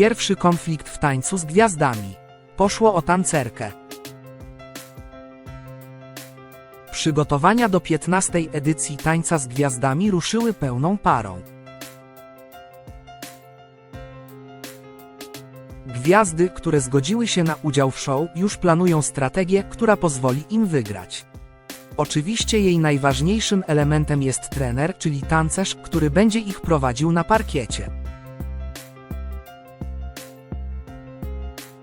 Pierwszy konflikt w tańcu z gwiazdami. Poszło o tancerkę. Przygotowania do 15. edycji Tańca z Gwiazdami ruszyły pełną parą. Gwiazdy, które zgodziły się na udział w show, już planują strategię, która pozwoli im wygrać. Oczywiście jej najważniejszym elementem jest trener, czyli tancerz, który będzie ich prowadził na parkiecie.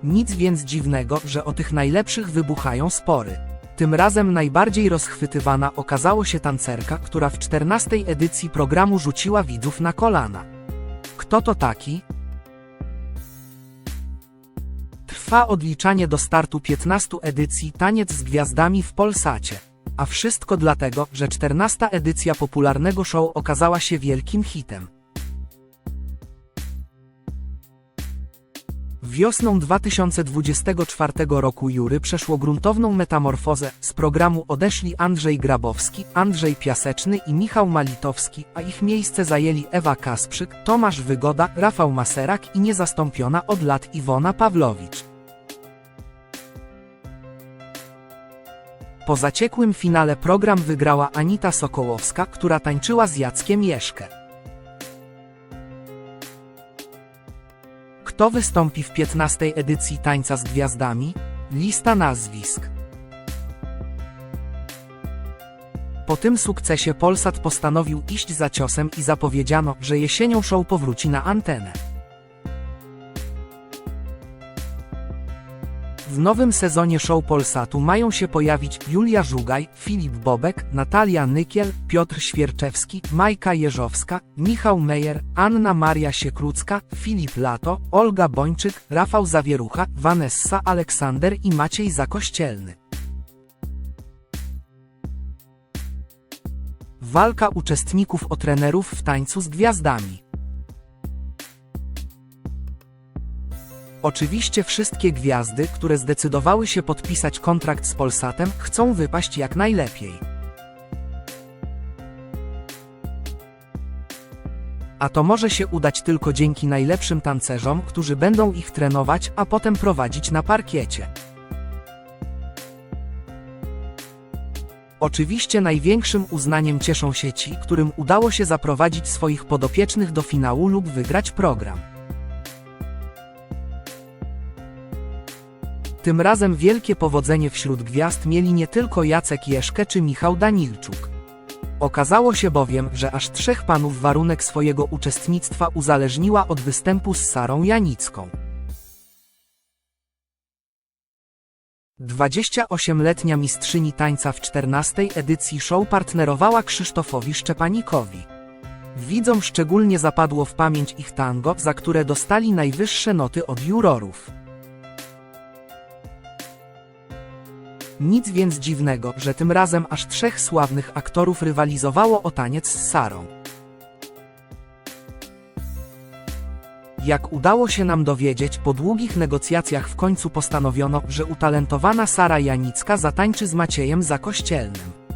Nic więc dziwnego, że o tych najlepszych wybuchają spory. Tym razem najbardziej rozchwytywana okazało się tancerka, która w 14 edycji programu rzuciła widzów na kolana. Kto to taki? Trwa odliczanie do startu 15 edycji Taniec z Gwiazdami w Polsacie. A wszystko dlatego, że 14 edycja popularnego show okazała się wielkim hitem. Wiosną 2024 roku Jury przeszło gruntowną metamorfozę. Z programu odeszli Andrzej Grabowski, Andrzej Piaseczny i Michał Malitowski, a ich miejsce zajęli Ewa Kasprzyk, Tomasz Wygoda, Rafał Maserak i niezastąpiona od lat Iwona Pawlowicz. Po zaciekłym finale program wygrała Anita Sokołowska, która tańczyła z Jackiem Jeszkę. Kto wystąpi w 15. edycji Tańca z Gwiazdami? Lista nazwisk. Po tym sukcesie Polsat postanowił iść za ciosem i zapowiedziano, że jesienią show powróci na antenę. W nowym sezonie show Polsatu mają się pojawić Julia Żugaj, Filip Bobek, Natalia Nykiel, Piotr Świerczewski, Majka Jeżowska, Michał Mejer, Anna Maria Siekrucka, Filip Lato, Olga Bończyk, Rafał Zawierucha, Vanessa Aleksander i Maciej Zakościelny. Walka uczestników o trenerów w tańcu z gwiazdami. Oczywiście wszystkie gwiazdy, które zdecydowały się podpisać kontrakt z Polsatem, chcą wypaść jak najlepiej. A to może się udać tylko dzięki najlepszym tancerzom, którzy będą ich trenować, a potem prowadzić na parkiecie. Oczywiście największym uznaniem cieszą się ci, którym udało się zaprowadzić swoich podopiecznych do finału lub wygrać program. Tym razem wielkie powodzenie wśród gwiazd mieli nie tylko Jacek Jeszkę czy Michał Danilczuk. Okazało się bowiem, że aż trzech panów warunek swojego uczestnictwa uzależniła od występu z Sarą Janicką. 28-letnia mistrzyni tańca w 14 edycji show partnerowała Krzysztofowi Szczepanikowi. Widzom szczególnie zapadło w pamięć ich tango, za które dostali najwyższe noty od jurorów. Nic więc dziwnego, że tym razem aż trzech sławnych aktorów rywalizowało o taniec z Sarą. Jak udało się nam dowiedzieć, po długich negocjacjach w końcu postanowiono, że utalentowana Sara Janicka zatańczy z Maciejem Zakościelnym.